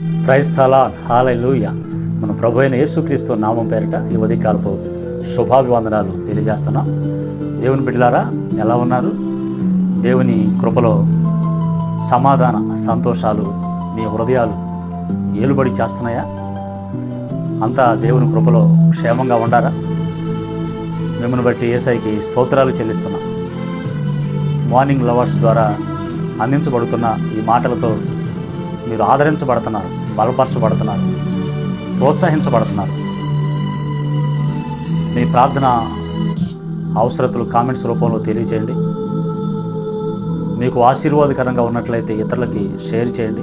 క్రైస్తల హాలూయ మన ప్రభు అయిన యేసుక్రీస్తు నామం పేరిట ఈ ఉదయకాలపు శుభాభివందనాలు తెలియజేస్తున్నాం. దేవుని బిడ్డలారా ఎలా ఉన్నారు? దేవుని కృపలో సమాధాన సంతోషాలు మీ హృదయాలు ఏలుబడి చేస్తున్నాయా? అంతా దేవుని కృపలో క్షేమంగా ఉండారా మిమ్మల్ని బట్టి ఏసైకి స్తోత్రాలు చెల్లిస్తున్నాం. మార్నింగ్ లవర్స్ ద్వారా అందించబడుతున్న ఈ మాటలతో మీరు ఆదరించబడుతున్నారు బలపరచబడుతున్నారు ప్రోత్సహించబడుతున్నారు. మీ ప్రార్థన అవసరతలు కామెంట్స్ రూపంలో తెలియచేయండి మీకు ఆశీర్వాదకరంగా ఉన్నట్లయితే ఇతరులకి షేర్ చేయండి.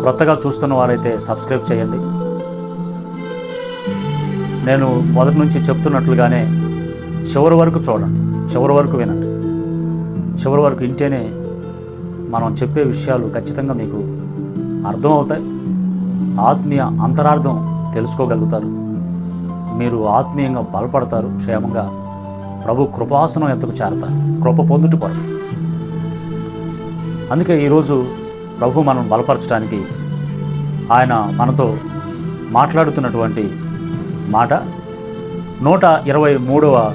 క్రొత్తగా చూస్తున్న వారైతే సబ్స్క్రైబ్ చేయండి. నేను మొదటి నుంచి చెప్తున్నట్లుగానే చివరి వరకు చూడండి. చివరి వరకు వినండి. చివరి వరకు ఇంటేనే మనం చెప్పే విషయాలు ఖచ్చితంగా మీకు అర్థమవుతాయి. ఆత్మీయ అంతరార్థం తెలుసుకోగలుగుతారు. మీరు ఆత్మీయంగా బలపడతారు క్షేమంగా ప్రభు కృపాసనం ఎంతకు చేరతారు. కృప పొందుట కొరకు. అందుకే ఈరోజు ప్రభు మనం బలపరచడానికి ఆయన మనతో మాట్లాడుతున్నటువంటి మాట నూట ఇరవై మూడవ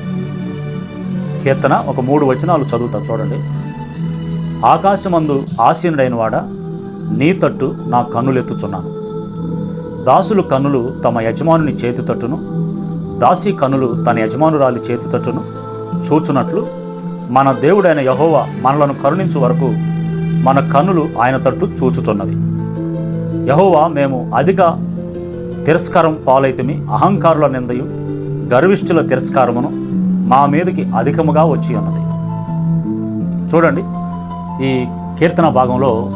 కీర్తన ఒక మూడు వచనాలు చదువుతా. చూడండి. ఆకాశమందు ఆసీనుడైన వాడ నీ తట్టు నా కన్నులెత్తుచున్నాను. దాసులు కన్నులు తమ యజమానుని చేతి తట్టును దాసి కన్నులు తన యజమానురాలి చేతి తట్టును చూచున్నట్లు మన దేవుడైన యహోవ మనలను కరుణించు వరకు మన కన్నులు ఆయన తట్టు చూచుచున్నవి. యహోవా మేము అధిక తిరస్కారం పాలైతమి అహంకారుల నిందయు గర్విష్ఠుల తిరస్కారమును మా మీదకి అధికముగా వచ్చి ఉన్నది చూడండి ఈ కీర్తన భాగంలో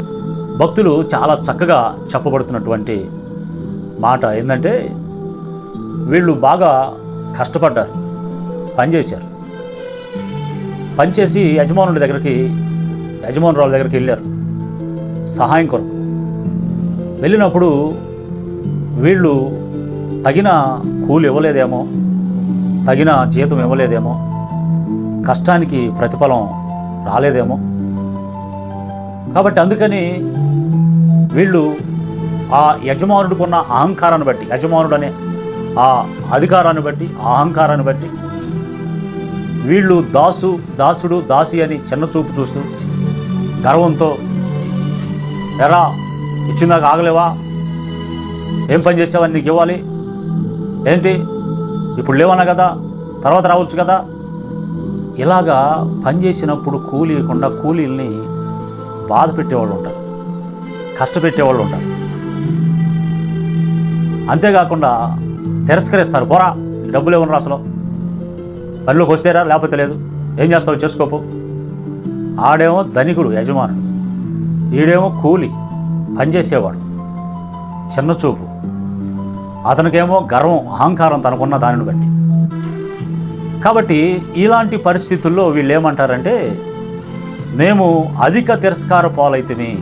భక్తులు చాలా చక్కగా చెప్పబడుతున్నటువంటి మాట ఏంటంటే వీళ్ళు బాగా కష్టపడ్డారు పనిచేశారు. పనిచేసి యజమానుడి దగ్గరికి యజమానురాల దగ్గరికి వెళ్ళారు. సహాయం కొరకు. వెళ్ళినప్పుడు వీళ్ళు తగిన కూలి ఇవ్వలేదేమో తగిన జీతం ఇవ్వలేదేమో కష్టానికి ప్రతిఫలం రాలేదేమో కాబట్టి అందుకని వీళ్ళు ఆ యజమానుడికున్న అహంకారాన్ని బట్టి యజమానుడు అనే ఆ అధికారాన్ని బట్టి ఆ అహంకారాన్ని బట్టి వీళ్ళు దాసు దాసుడు దాసి అని చిన్న చూపు చూస్తూ గర్వంతో ఎరా ఇచ్చిందాక ఆగలేవా? ఏం పని చేసావని నీకు ఇవ్వాలి. ఏంటి? ఇప్పుడు లేవన్నా కదా? తర్వాత రావచ్చు కదా? ఇలాగా పని చేసినప్పుడు కూలి ఇవ్వకుండా కూలీల్ని బాధ పెట్టేవాళ్ళు ఉంటారు. కష్టపెట్టేవాళ్ళు ఉంటారు. అంతేకాకుండా తిరస్కరిస్తారు. పోరా డబ్బులు ఇవ్వను అసలు. పనిలోకి వస్తేరా లేకపోతే లేదు. ఏం చేస్తావు? చేసుకోపు. ఆడేమో ధనికుడు యజమానుడు. ఈడేమో కూలి పనిచేసేవాడు చిన్న చూపు. అతనికేమో గర్వం అహంకారం తనకున్న దానిని బట్టి. కాబట్టి ఇలాంటి పరిస్థితుల్లో వీళ్ళు ఏమంటారంటే మేము అధిక తిరస్కార పాలైతిమి.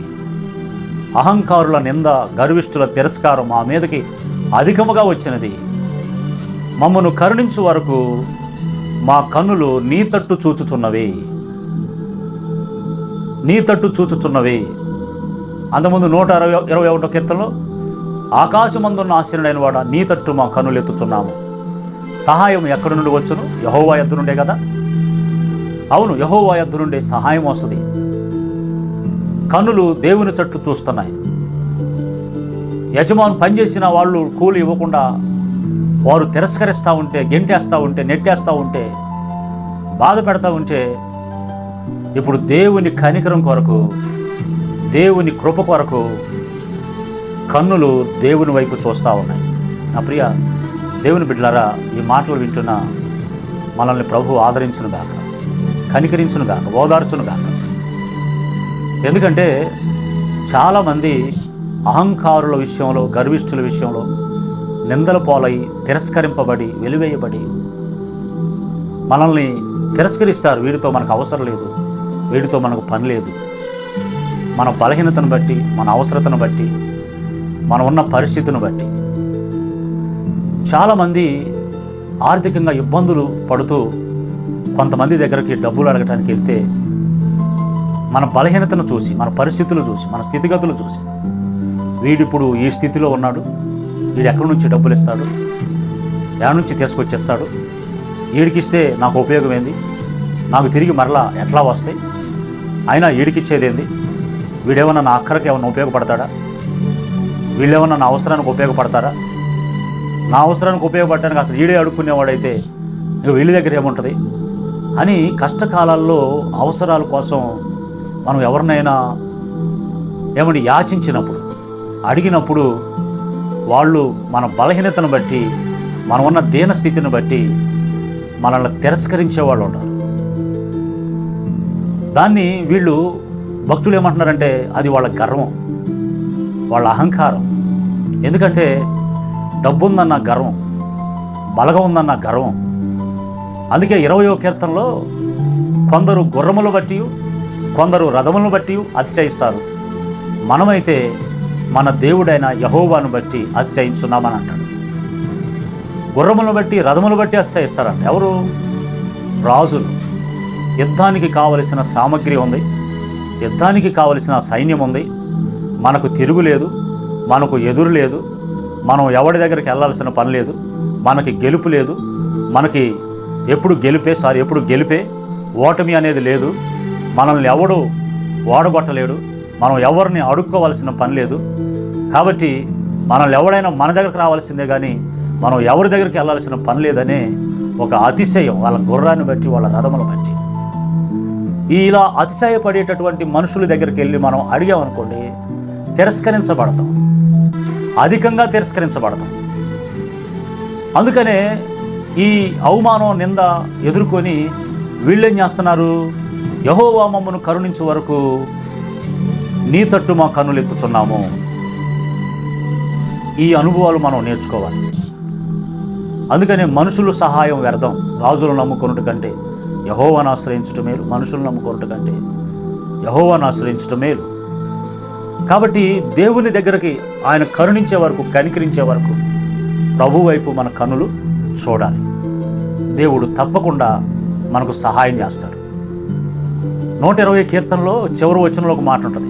అహంకారుల నింద గర్విష్ఠుల తిరస్కారం మా మీదకి అధికముగా వచ్చినది. మమ్మను కరుణించు వరకు మా కన్నులు నీ తట్టు చూచుచున్నవి. నీ తట్టు చూచుచున్నవి. అంతకుముందు నూట అరవై ఇరవై ఒకటో కీర్తనలో ఆకాశమందున్న ఆశ్చర్యుడైన వాడ నీ తట్టు మా కన్నులు ఎత్తుచున్నాము సహాయం ఎక్కడి నుండి వచ్చును? యహోవా ఎద్దు నుండే కదా? అవును యహోవా యద్దు నుండి సహాయం వస్తుంది. కన్నులు దేవుని చెట్టు చూస్తున్నాయి. యజమాను పనిచేసిన వాళ్ళు కూలి ఇవ్వకుండా వారు తిరస్కరిస్తూ ఉంటే గెంటేస్తూ ఉంటే నెట్టేస్తూ ఉంటే బాధ పెడతా ఉంటే ఇప్పుడు దేవుని కనికరం కొరకు దేవుని కృప కొరకు కన్నులు దేవుని వైపు చూస్తూ ఉన్నాయి. నా ప్రియ దేవుని బిడ్డలారా ఈ మాటలు వింటున్న మనల్ని ప్రభు ఆదరించిన దాకా కనికరించునుగాక ఓదార్చునుగాక. ఓదార్చును ఎందుకంటే చాలామంది అహంకారుల విషయంలో గర్విష్ఠుల విషయంలో నిందల పాలై తిరస్కరింపబడి వెలివేయబడి మనల్ని తిరస్కరిస్తారు. వీడితో మనకు అవసరం లేదు. వీడితో మనకు పని లేదు. మన బలహీనతను బట్టి మన అవసరతను బట్టి మనం ఉన్న పరిస్థితిని బట్టి చాలామంది ఆర్థికంగా ఇబ్బందులు పడుతూ కొంతమంది దగ్గరికి డబ్బులు అడగటానికి వెళ్తే మన బలహీనతను చూసి మన పరిస్థితులు చూసి మన స్థితిగతులు చూసి వీడిప్పుడు ఈ స్థితిలో ఉన్నాడు వీడు ఎక్కడి నుంచి డబ్బులు ఇస్తాడు ఎక్కడి నుంచి తీసుకొచ్చేస్తాడు వీడికిస్తే నాకు ఉపయోగం ఏంది? నాకు తిరిగి మరలా ఎట్లా వస్తాయి? అయినా వీడికిచ్చేదేంది వీడేమన్నా నా అక్కరికి ఏమన్నా ఉపయోగపడతాడా? వీళ్ళేమన్నా నా అవసరానికి ఉపయోగపడతారా? నా అవసరానికి ఉపయోగపడటానికి అసలు ఈడే అడుక్కునేవాడైతే వీళ్ళ దగ్గర ఏముంటుంది? అని కష్టకాలాల్లో అవసరాల కోసం మనం ఎవరినైనా ఏమని యాచించినప్పుడు అడిగినప్పుడు వాళ్ళు మన బలహీనతను బట్టి మనం ఉన్న దీన స్థితిని బట్టి మనల్ని తిరస్కరించే వాళ్ళు ఉంటారు దాన్ని వీళ్ళు భక్తులు ఏమంటున్నారంటే అది వాళ్ళ గర్వం వాళ్ళ అహంకారం. ఎందుకంటే డబ్బు ఉందన్న గర్వం బలగం ఉందన్న గర్వం అందుకే ఇరవయో కీర్తనలో కొందరు గుర్రములు బట్టి కొందరు రథములను బట్టి అతిశయిస్తారు. మనమైతే మన దేవుడైన యహోవాను బట్టి అతిశయించున్నామని అంటాడు గుర్రములను బట్టి రథములు బట్టి అతిశయిస్తారంట. ఎవరు? రాజులు. యుద్ధానికి కావలసిన సామగ్రి ఉంది. యుద్ధానికి కావలసిన సైన్యం ఉంది. మనకు తిరుగులేదు మనకు ఎదురు లేదు మనం ఎవడి దగ్గరికి వెళ్ళాల్సిన పని లేదు మనకి గెలుపు లేదు మనకి ఎప్పుడు గెలిపే సార్ ఎప్పుడు గెలిపే ఓటమి అనేది లేదు. మనల్ని ఎవడు ఓడగొట్టలేడు మనం ఎవరిని అడుక్కోవాల్సిన పని లేదు. కాబట్టి మనల్ని ఎవడైనా మన దగ్గరకు రావాల్సిందే కానీ మనం ఎవరి దగ్గరికి వెళ్ళాల్సిన పని లేదనే ఒక అతిశయం వాళ్ళ గుర్రాన్ని బట్టి వాళ్ళ రథమును బట్టి. ఇలా అతిశయపడేటటువంటి మనుషుల దగ్గరికి వెళ్ళి మనం అడిగామనుకోండి తిరస్కరించబడతాం. అధికంగా తిరస్కరించబడతాం. అందుకనే ఈ అవమానం నింద ఎదుర్కొని వీళ్ళేం చేస్తున్నారు? యహోవా మమ్మను కరుణించే వరకు నీ తట్టు మా కన్నులు ఎత్తుచున్నాము. ఈ అనుభవాలు మనం నేర్చుకోవాలి. అందుకనే మనుషులు సహాయం వ్యర్థం. రాజులను నమ్ముకున్నట్టు కంటే యహోవాను ఆశ్రయించటం మేలు. మనుషులు నమ్ముకున్నట్టు కంటే యహోవాను ఆశ్రయించటం మేలు. కాబట్టి దేవుని దగ్గరికి ఆయన కరుణించే వరకు కనికరించే వరకు ప్రభు వైపు మన కన్నులు చూడాలి. దేవుడు తప్పకుండా మనకు సహాయం చేస్తాడు. నూట ఇరవై కీర్తనలో చివరి వచనంలో ఒక మాట ఉంటుంది.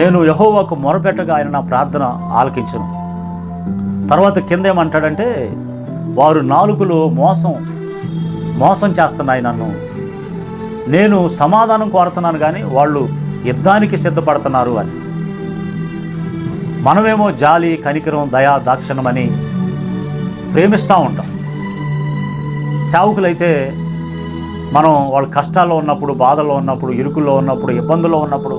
నేను యహోవాకు మొరపెట్టగా ఆయన నా ప్రార్థన ఆలకించను. తర్వాత కింద ఏమంటాడంటే వారు నాలుగులో మోసం మోసం చేస్తున్నాయి నన్ను. నేను సమాధానం కోరుతున్నాను కానీ వాళ్ళు యుద్ధానికి సిద్ధపడుతున్నారు అని. మనమేమో జాలి కనికరం దయా దాక్షణమని ప్రేమిస్తూ ఉంటాం. సేవకులైతే మనం వాళ్ళ కష్టాల్లో ఉన్నప్పుడు బాధల్లో ఉన్నప్పుడు ఇరుకుల్లో ఉన్నప్పుడు ఇబ్బందుల్లో ఉన్నప్పుడు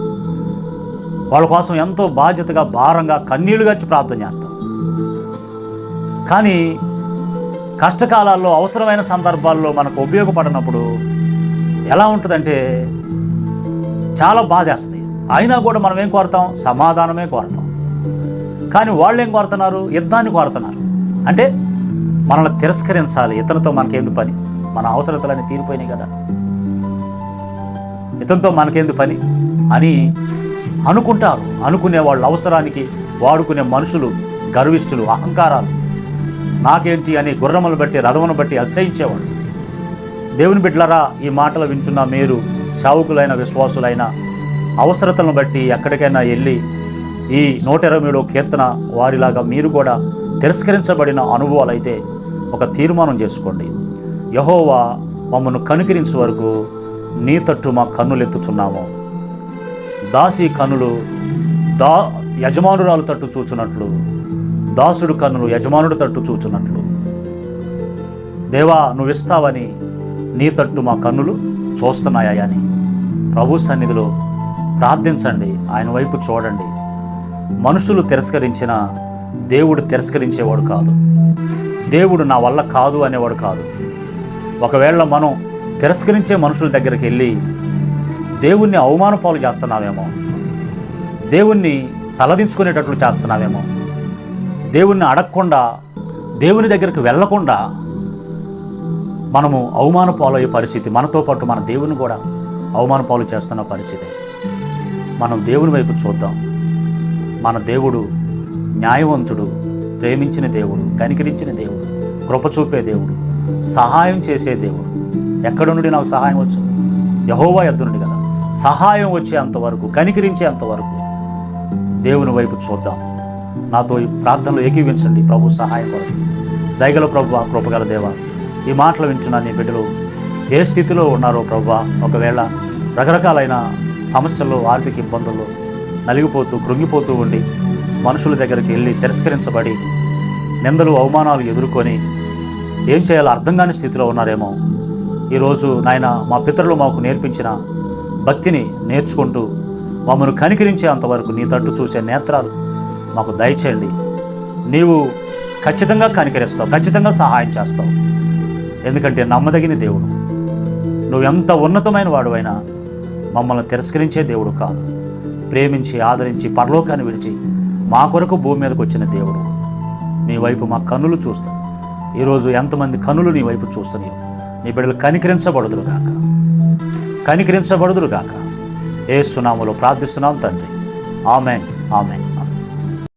వాళ్ళ కోసం ఎంతో బాధ్యతగా భారంగా కన్నీళ్ళు గచ్చి ప్రార్థన చేస్తాం. కానీ కష్టకాలాల్లో అవసరమైన సందర్భాల్లో మనకు ఉపయోగపడినప్పుడు ఎలా ఉంటుందంటే చాలా బాధేస్తుంది. అయినా కూడా మనం ఏం కోరుతాం? సమాధానమే కోరుతాం. కానీ వాళ్ళు ఏం కోరుతున్నారు? యుద్ధాన్ని కోరుతున్నారు. అంటే మనల్ని తిరస్కరించాలి. ఇతనితో మనకేందు పని? మన అవసరతలన్నీ తీరిపోయినాయి కదా. ఇతనితో మనకేందు పని? అని అనుకుంటారు. అనుకునే వాళ్ళ అవసరానికి వాడుకునే మనుషులు గర్విష్ఠులు అహంకారాలు. నాకేంటి అని గుర్రములు బట్టి రథమును బట్టి అసహించేవాడు దేవుని బిడ్డలరా ఈ మాటలు వింటున్న మీరు సావుకులైన విశ్వాసులైన అవసరతలను బట్టి ఎక్కడికైనా వెళ్ళి ఈ నూట ఇరవై మూడో కీర్తన వారిలాగా మీరు కూడా తిరస్కరించబడిన అనుభవాలు అయితే ఒక తీర్మానం చేసుకోండి. యహోవా మమ్మను కనుకరించే వరకు నీ తట్టు మా కన్నులెత్తుచున్నాము. దాసి కన్నులు దా యజమానురాలు తట్టు చూచున్నట్లు దాసుడు కన్నులు యజమానుడు తట్టు చూచున్నట్లు. దేవా నువ్వు ఇస్తావని నీ తట్టు మా కన్నులు చూస్తున్నాయా అని. ప్రభు సన్నిధిలో ప్రార్థించండి. ఆయన వైపు చూడండి. మనుషులు తిరస్కరించిన దేవుడు తిరస్కరించేవాడు కాదు. దేవుడు నా వల్ల కాదు అనేవాడు కాదు. ఒకవేళ మనం తిరస్కరించే మనుషుల దగ్గరికి వెళ్ళి దేవుణ్ణి అవమాన పాలు చేస్తున్నావేమో దేవుణ్ణి తలదించుకునేటట్లు చేస్తున్నావేమో దేవుణ్ణి అడగకుండా దేవుని దగ్గరికి వెళ్ళకుండా మనము అవమాన పాలయ్యే పరిస్థితి మనతో పాటు మన దేవుని కూడా అవమాన పాలు చేస్తున్న పరిస్థితి. మనం దేవుని వైపు చూద్దాం. మన దేవుడు న్యాయవంతుడు ప్రేమించిన దేవుడు కనికరించిన దేవుడు కృప చూపే దేవుడు సహాయం చేసే దేవుడు. ఎక్కడ నుండి నాకు సహాయం వచ్చు యహోవా ఎద్దు నుండి కదా. సహాయం వచ్చేంత వరకు కనికరించేంత వరకు దేవుని వైపు చూద్దాం. నాతో ఈ ప్రార్థనలో ఏకీవించండి ప్రభు సహాయం కొరకు. దయగల ప్రభు కృపగల దేవ ఈ మాటలు వింటున్న నీ బిడ్డలు ఏ స్థితిలో ఉన్నారో ప్రభు ఒకవేళ రకరకాలైన సమస్యల్లో ఆర్థిక ఇబ్బందుల్లో నలిగిపోతూ కృంగిపోతూ ఉండి మనుషుల దగ్గరికి వెళ్ళి తిరస్కరించబడి నిందలు అవమానాలు ఎదుర్కొని ఏం చేయాలో అర్థం కాని స్థితిలో ఉన్నారేమో. ఈరోజు నాయన మా పితరులు మాకు నేర్పించిన భక్తిని నేర్చుకుంటూ మమ్మల్ని కనికరించే అంతవరకు నీ తట్టు చూసే నేత్రాలు మాకు దయచేయండి. నీవు ఖచ్చితంగా కనికరిస్తావు ఖచ్చితంగా సహాయం చేస్తావు. ఎందుకంటే నమ్మదగిన దేవుడు. నువ్వు ఎంత ఉన్నతమైన వాడువైనా మమ్మల్ని తిరస్కరించే దేవుడు కాదు. ప్రేమించి ఆదరించి పరలోకాన్ని విడిచి మా కొరకు భూమి మీదకి వచ్చిన దేవుడు. నీ వైపు మా కనులు చూస్తాం ఈరోజు ఎంతమంది కనులు నీ వైపు చూస్తున్నాయి. నీ బిడ్డలు కనికరించబడుదురు గాక. కనికరించబడుదురు గాక. ఏ సునాములో ప్రార్థిస్తున్నాం తండ్రి. ఆమెన్. ఆమెన్.